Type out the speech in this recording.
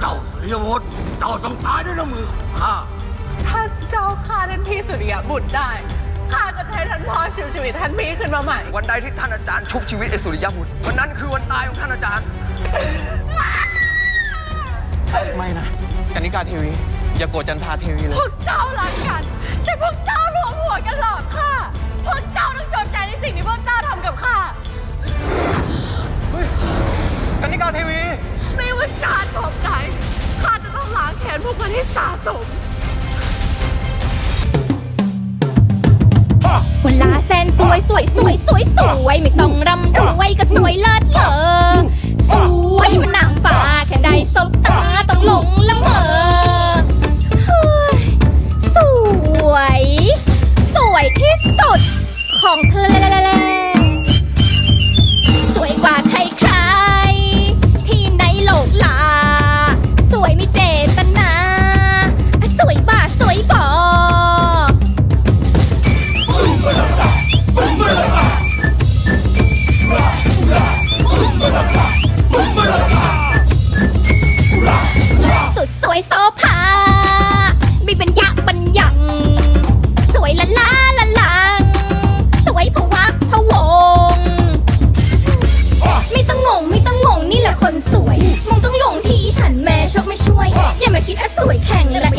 เจ้าสุริยบุตรเจ้าต้องตายด้วยน้ำมือของข้า ถ้าเจ้าฆ่าท่านพี่สุริยบุตรได้ข้าก็จะให้ท่านพ่อชีวิตชีวิตท่านพี่ขึ้นมาใหม่ วันใดที่ท่านอาจารย์ชุบชีวิตไอ้สุริยบุตรวันนั้นคือวันตายของท่านอาจารย์ ไม่นะกนิกาเทวี อย่าโกรธจันทาเทวีเลย พวกเจ้ารักกัน แต่พวกเจ้ารวมหัวกันหลอก สาสมเวลาแสนสวยสวยสวยสวยสวยไม่ต้องรำรวยก็สวยเลิศเลอสวยเหมันนางฟ้าแค่ได้สบตาต้องหลงละเมอเฮ้ยสวย สวยที่สุดของเธอ วยโซภาไม่เปัญญาปัญญัง สวยละลาละลัง สวยผวักผวง ไม่ต้องงงไม่ต้องงงนี่แหละคนสวย มึงต้องหลงที่ฉันแม่ชกไม่ช่วย อย่ามาคิดอะสวยแข่งละ